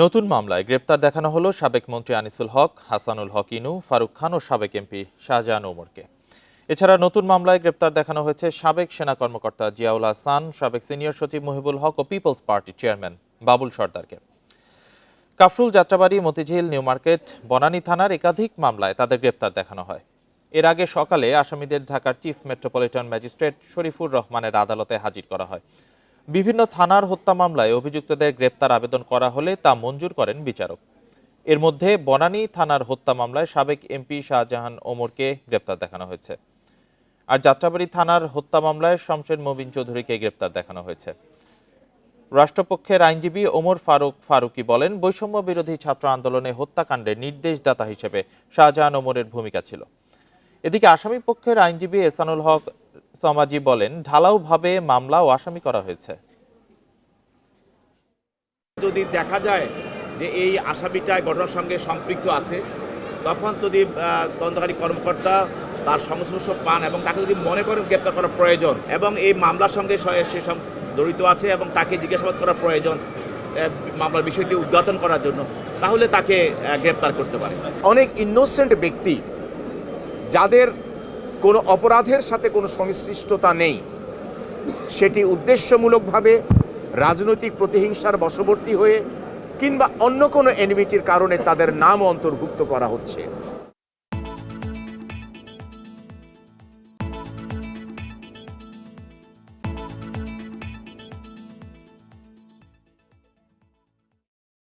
নতুন মামলায় গ্রেপ্তার দেখানো হলো সাবেক মন্ত্রী আনিসুল হক, হাসানুল হক ইনু, ফারুক খান ও সাবেক এমপি শাহজাহান ওমরকে। এছাড়া নতুন মামলায় গ্রেপ্তার দেখানো হয়েছে সাবেক সেনা কর্মকর্তা জিয়াউল হাসান, সাবেক সিনিয়র সচিব মুহিবুল হক ও পিপলস পার্টি চেয়ারম্যান বাবুল সর্দারকে। কাফরুল যাত্রাবাড়ি, মতিঝিল, নিউ মার্কেট, বনানী থানার একাধিক মামলায় তাদের গ্রেপ্তার দেখানো হয়। এর আগে সকালে আসামিদের ঢাকার চিফ মেট্রোপলিটন ম্যাজিস্ট্রেট শরীফুর রহমানের আদালতে হাজির করা হয়। বিভিন্ন থানার হত্যা মামলায় অভিযুক্তদের গ্রেপ্তার আবেদন করা হলে তা মঞ্জুর করেন বিচারক। এর মধ্যে বনানী থানার হত্যা মামলায় সাবেক এমপি শাহজাহান ওমরকে গ্রেপ্তার দেখানো হয়েছে। আর যাত্রাবাড়ি থানার হত্যা মামলায় শমশের মবিন চৌধুরীকে গ্রেপ্তার দেখানো হয়েছে। রাষ্ট্রপক্ষের আইনজীবী ওমর ফারুক ফারুকি বলেন, বৈষম্য বিরোধী ছাত্র আন্দোলনে হত্যাকাণ্ডে নির্দেশদাতা হিসেবে শাহজাহান ওমরের ভূমিকা ছিল। এদিকে আসামি পক্ষের আইনজীবী এসানুল হক সমাজি বলেন ঢালাওভাবে মামলা ও আসামি করা হয়েছে। যদি দেখা যায় যে এই আসামিটা ঘটনার সঙ্গে সম্পৃক্ত আছে তখন যদি তদন্তকারী কর্মকর্তা তার সংস্পর্শ পান এবং তাকে যদি মনে করেন গ্রেপ্তার করা প্রয়োজন এবং এই মামলার সঙ্গে সে সব জড়িত আছে এবং তাকে জিজ্ঞাসাবাদ করা প্রয়োজন মামলার বিষয়টি উদ্ঘাটন করার জন্য তাহলে তাকে গ্রেপ্তার করতে পারে। অনেক ইনোসেন্ট ব্যক্তি যাদের কোনো অপরাধের সাথে কোনো সংশ্লিষ্টতা নেই। সেটি উদ্দেশ্যমূলকভাবে রাজনৈতিক প্রতিহিংসার বশবর্তী হয়ে কিংবা অন্য কোনো এনিমিটির কারণে তাদের নাম অন্তর্ভুক্ত করা হচ্ছে।